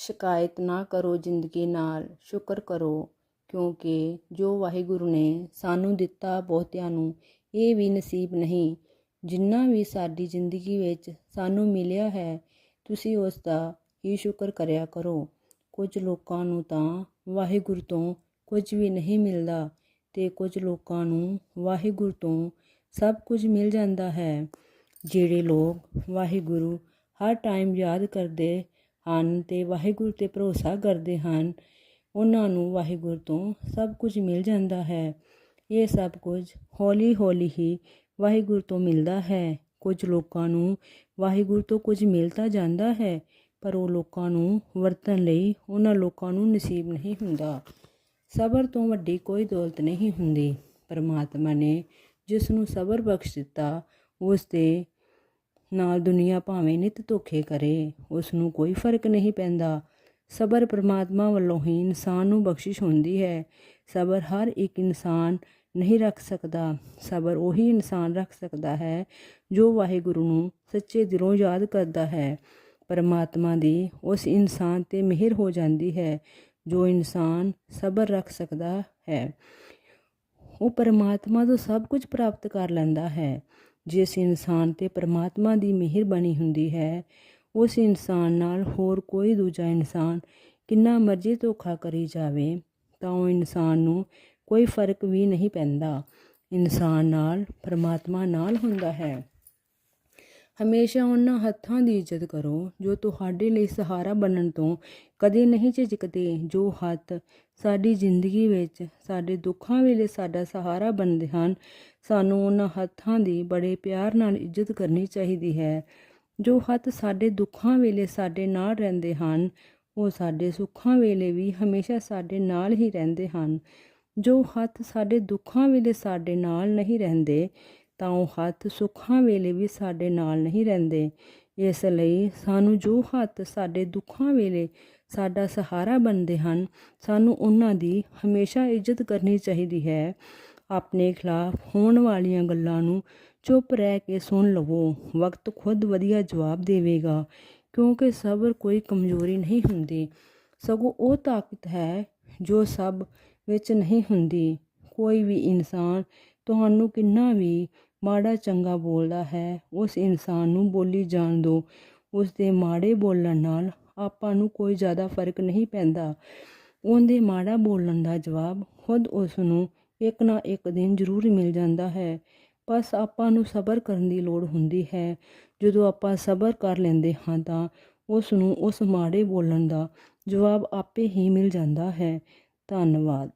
ਸ਼ਿਕਾਇਤ ਨਾ ਕਰੋ ਜ਼ਿੰਦਗੀ ਨਾਲ, ਸ਼ੁਕਰ ਕਰੋ, ਕਿਉਂਕਿ ਜੋ ਵਾਹਿਗੁਰੂ ਨੇ ਸਾਨੂੰ ਦਿੱਤਾ ਬਹੁਤਿਆਂ ਨੂੰ, ਇਹ ਵੀ ਨਸੀਬ ਨਹੀਂ। ਜਿੰਨਾ ਵੀ ਸਾਡੀ ਜ਼ਿੰਦਗੀ ਵਿੱਚ ਸਾਨੂੰ ਮਿਲਿਆ ਹੈ, ਤੁਸੀਂ ਉਸ ਦਾ ਹੀ ਸ਼ੁਕਰ ਕਰਿਆ ਕਰੋ। ਕੁਝ ਲੋਕਾਂ ਨੂੰ ਤਾਂ ਵਾਹਿਗੁਰੂ ਤੋਂ ਕੁਝ ਵੀ ਨਹੀਂ ਮਿਲਦਾ ਤੇ ਕੁਝ ਲੋਕਾਂ ਨੂੰ ਵਾਹਿਗੁਰੂ ਤੋਂ ਸਭ ਕੁਝ ਮਿਲ ਜਾਂਦਾ ਹੈ। ਜਿਹੜੇ ਲੋਕ ਵਾਹਿਗੁਰੂ ਹਰ ਟਾਈਮ ਯਾਦ ਕਰਦੇ ਹਨ ਤੇ ਵਾਹਿਗੁਰੂ ਤੇ ਭਰੋਸਾ ਕਰਦੇ ਹਨ। ਉਹਨਾਂ ਨੂੰ ਵਾਹਿਗੁਰੂ ਤੋਂ ਸਭ ਕੁਝ ਮਿਲ ਜਾਂਦਾ ਹੈ। ਇਹ ਸਭ ਕੁਝ ਹੌਲੀ ਹੌਲੀ ਹੀ ਵਾਹਿਗੁਰੂ ਤੋਂ ਮਿਲਦਾ ਹੈ। ਕੁਝ ਲੋਕਾਂ ਨੂੰ ਵਾਹਿਗੁਰੂ ਤੋਂ ਕੁਝ ਮਿਲ ਤਾਂ ਜਾਂਦਾ ਹੈ, ਪਰ ਉਹ ਲੋਕਾਂ ਨੂੰ ਵਰਤਣ ਲਈ ਉਹਨਾਂ ਲੋਕਾਂ ਨੂੰ ਨਸੀਬ ਨਹੀਂ ਹੁੰਦਾ। ਸਬਰ ਤੋਂ ਵੱਡੀ ਕੋਈ ਦੌਲਤ ਨਹੀਂ ਹੁੰਦੀ। ਪਰਮਾਤਮਾ ਨੇ ਜਿਸ ਨੂੰ ਸਬਰ ਬਖਸ਼ ਦਿੱਤਾ, ਉਸ ਦੇ ਨਾਲ ਦੁਨੀਆ ਭਾਵੇਂ ਨਿਤ ਧੋਖੇ ਕਰੇ ਉਸ ਨੂੰ ਕੋਈ ਫ਼ਰਕ ਨਹੀਂ ਪੈਂਦਾ। ਸਬਰ ਪਰਮਾਤਮਾ ਵੱਲੋਂ ਹੀ ਇਨਸਾਨ ਨੂੰ ਬਖਸ਼ਿਸ਼ ਹੁੰਦੀ ਹੈ। ਸਬਰ ਹਰ ਇੱਕ ਇਨਸਾਨ ਨਹੀਂ ਰੱਖ ਸਕਦਾ। ਸਬਰ ਉਹੀ ਇਨਸਾਨ ਰੱਖ ਸਕਦਾ ਹੈ ਜੋ ਵਾਹਿਗੁਰੂ ਨੂੰ ਸੱਚੇ ਦਿਲੋਂ ਯਾਦ ਕਰਦਾ ਹੈ। ਪਰਮਾਤਮਾ ਦੀ ਉਸ ਇਨਸਾਨ ਤੇ ਮਿਹਰ ਹੋ ਜਾਂਦੀ ਹੈ ਜੋ ਇਨਸਾਨ ਸਬਰ ਰੱਖ ਸਕਦਾ ਹੈ। ਉਹ ਪਰਮਾਤਮਾ ਤੋਂ ਸਭ ਕੁਝ ਪ੍ਰਾਪਤ ਕਰ ਲੈਂਦਾ ਹੈ। ਜਿਸ ਇਨਸਾਨ ਤੇ ਪਰਮਾਤਮਾ ਦੀ ਮਿਹਰ ਬਣੀ ਹੁੰਦੀ ਹੈ, ਉਸ ਇਨਸਾਨ ਨਾਲ ਹੋਰ ਕੋਈ ਦੂਜਾ ਇਨਸਾਨ ਕਿੰਨਾ ਮਰਜ਼ੀ ਧੋਖਾ ਕਰੀ ਜਾਵੇ, ਤਾਂ ਉਹ ਇਨਸਾਨ ਨੂੰ ਕੋਈ ਫ਼ਰਕ ਵੀ ਨਹੀਂ ਪੈਂਦਾ। ਇਨਸਾਨ ਨਾਲ, ਪਰਮਾਤਮਾ ਨਾਲ ਹੁੰਦਾ ਹੈ। ਹਮੇਸ਼ਾ ਉਹਨਾਂ ਹੱਥਾਂ ਦੀ ਇੱਜ਼ਤ ਕਰੋ, ਜੋ ਤੁਹਾਡੇ ਲਈ ਸਹਾਰਾ ਬਣਨ ਤੋਂ ਕਦੇ ਨਹੀਂ ਝਿਜਕਦੇ, ਜੋ ਹੱਥ ਸਾਡੀ ਜ਼ਿੰਦਗੀ ਵਿੱਚ, ਸਾਡੇ ਦੁੱਖਾਂ ਵੇਲੇ ਸਾਡਾ ਸਹਾਰਾ ਬਣਦੇ ਹਨ। ਸਾਨੂੰ ਉਹਨਾਂ ਹੱਥਾਂ ਦੀ ਬੜੇ ਪਿਆਰ ਨਾਲ ਇੱਜ਼ਤ ਕਰਨੀ ਚਾਹੀਦੀ ਹੈ। ਜੋ ਹੱਥ ਸਾਡੇ ਦੁੱਖਾਂ ਵੇਲੇ ਸਾਡੇ ਨਾਲ ਰਹਿੰਦੇ ਹਨ, ਉਹ ਸਾਡੇ ਸੁੱਖਾਂ ਵੇਲੇ ਵੀ ਹਮੇਸ਼ਾ ਸਾਡੇ ਨਾਲ ਹੀ ਰਹਿੰਦੇ ਹਨ। ਜੋ ਹੱਥ ਸਾਡੇ ਦੁੱਖਾਂ ਵੇਲੇ ਸਾਡੇ ਨਾਲ ਨਹੀਂ ਰਹਿੰਦੇ ਤਾਂ ਉਹ ਹੱਥ ਸੁੱਖਾਂ ਵੇਲੇ ਵੀ ਸਾਡੇ ਨਾਲ ਨਹੀਂ ਰਹਿੰਦੇ। ਇਸ ਲਈ ਸਾਨੂੰ ਜੋ ਹੱਥ ਸਾਡੇ ਦੁੱਖਾਂ ਵੇਲੇ ਸਾਡਾ ਸਹਾਰਾ ਬਣਦੇ ਹਨ, ਸਾਨੂੰ ਉਹਨਾਂ ਦੀ ਹਮੇਸ਼ਾ ਇੱਜ਼ਤ ਕਰਨੀ ਚਾਹੀਦੀ ਹੈ। ਆਪਣੇ ਖਿਲਾਫ ਹੋਣ ਵਾਲੀਆਂ ਗੱਲਾਂ ਨੂੰ ਚੁੱਪ ਰਹਿ ਕੇ ਸੁਣ ਲਵੋ। ਵਕਤ ਖੁਦ ਵਧੀਆ ਜਵਾਬ ਦੇਵੇਗਾ, ਕਿਉਂਕਿ ਸਬਰ ਕੋਈ ਕਮਜ਼ੋਰੀ ਨਹੀਂ ਹੁੰਦੀ। ਸਗੋਂ ਉਹ ਤਾਕਤ ਹੈ ਜੋ ਸਭ ਵਿੱਚ ਨਹੀਂ ਹੁੰਦੀ। ਕੋਈ ਵੀ ਇਨਸਾਨ ਤੁਹਾਨੂੰ ਕਿੰਨਾ ਵੀ ਮਾੜਾ ਚੰਗਾ ਬੋਲਦਾ ਹੈ, ਉਸ ਇਨਸਾਨ ਨੂੰ ਬੋਲੀ ਜਾਣ ਦਿਓ ਉਸ ਦੇ ਮਾੜੇ ਬੋਲਣ ਨਾਲ ਆਪਾਂ ਨੂੰ ਕੋਈ ਜ਼ਿਆਦਾ ਫ਼ਰਕ ਨਹੀਂ ਪੈਂਦਾ। ਉਹਦੇ ਮਾੜਾ ਬੋਲਣ ਦਾ ਜਵਾਬ ਖੁਦ ਉਸ ਨੂੰ ਇੱਕ ਨਾ ਇੱਕ ਦਿਨ ਜ਼ਰੂਰ ਮਿਲ ਜਾਂਦਾ ਹੈ। ਬਸ ਆਪਾਂ ਨੂੰ ਸਬਰ ਕਰਨ ਦੀ ਲੋੜ ਹੁੰਦੀ ਹੈ। ਜਦੋਂ ਆਪਾਂ ਸਬਰ ਕਰ ਲੈਂਦੇ ਹਾਂ ਤਾਂ ਉਸ ਨੂੰ ਉਸ ਮਾੜੇ ਬੋਲਣ ਦਾ ਜਵਾਬ ਆਪੇ ਹੀ ਮਿਲ ਜਾਂਦਾ ਹੈ। ਧੰਨਵਾਦ।